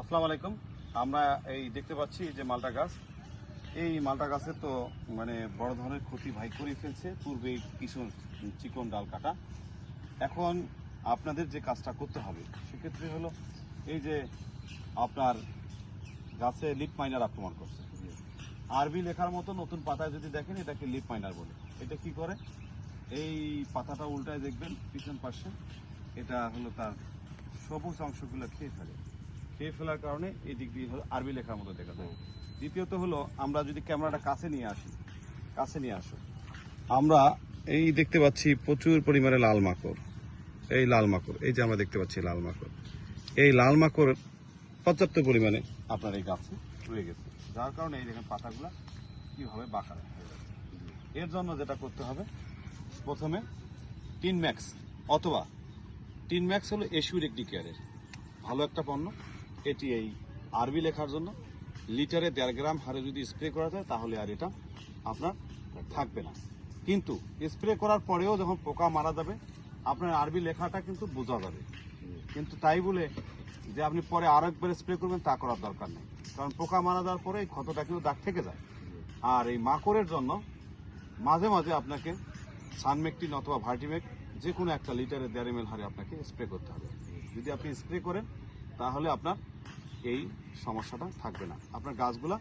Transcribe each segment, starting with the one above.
আসসালামু আলাইকুম। আমরা এই দেখতে পাচ্ছি যে মালটা গাছ। এই মালটা গাছে তো মানে বড় ধরনের ক্ষতি ভাই করে ফেলছে। পূর্বে কিছু চিকন ডাল কাটা। এখন আপনাদের যে কাজটা করতে হবে, সেক্ষেত্রে হলো এই যে আপনার গাছে লিপ মাইনার আক্রমণ করছে। আরবি লেখার মতো নতুন পাতায় যদি দেখেন, এটাকে লিপ মাইনার বলে। এটা কি করে? এই পাতাটা উল্টায় দেখবেন, পিছন পাশে। এটা হলো তার সবুজ অংশগুলো খেয়ে ফেলে। খেয়ে ফেলার কারণে এই দিক দিয়ে হলো আরবি লেখার মতো দেখা যায়। দ্বিতীয়ত হলো আমরা যদি ক্যামেরাটা কাছে নিয়ে আসি কাছে নিয়ে আসো আমরা এই দেখতে পাচ্ছি প্রচুর পরিমাণে লাল মাকড়। এই লাল মাকড় এই যে আমরা দেখতে পাচ্ছি লাল মাকড়। এই লাল মাকড় পর্যাপ্ত পরিমাণে আপনার এই গাছে রয়ে গেছে। যার কারণে এই দেখেন পাতাগুলো কীভাবে বাঁকা এর জন্য যেটা করতে হবে প্রথমে টিন ম্যাক্স অথবা টিন ম্যাক্স হলো একটি ডিকেয়ারের ভালো একটা পণ্য এটি এই আরবি লেখার জন্য। লিটারে দেড় গ্রাম হারে যদি স্প্রে করা যায়, তাহলে আর এটা আপনার থাকবে না। কিন্তু স্প্রে করার পরেও যখন পোকা মারা যাবে, আপনার আরবি লেখাটা কিন্তু বোঝা যাবে। কিন্তু তাই বলে যে আপনি পরে আরও একবার স্প্রে করবেন, তা করার দরকার নেই। কারণ পোকা মারা যাওয়ার পরে এই ক্ষতটা কিন্তু দাগ থেকে যায়। আর এই মাকড়ের জন্য মাঝে মাঝে আপনাকে সানমেকটিন অথবা ভার্টিমেক যে কোনো একটা লিটারে দেড় এম হারে আপনাকে স্প্রে করতে হবে। যদি আপনি স্প্রে করেন, তাহলে আপনার এই সমস্যাটা থাকবে না। আপনার গাছগুলা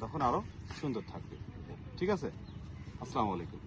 তখন আরও সুন্দর থাকবে। ঠিক আছে? আসসালামু আলাইকুম।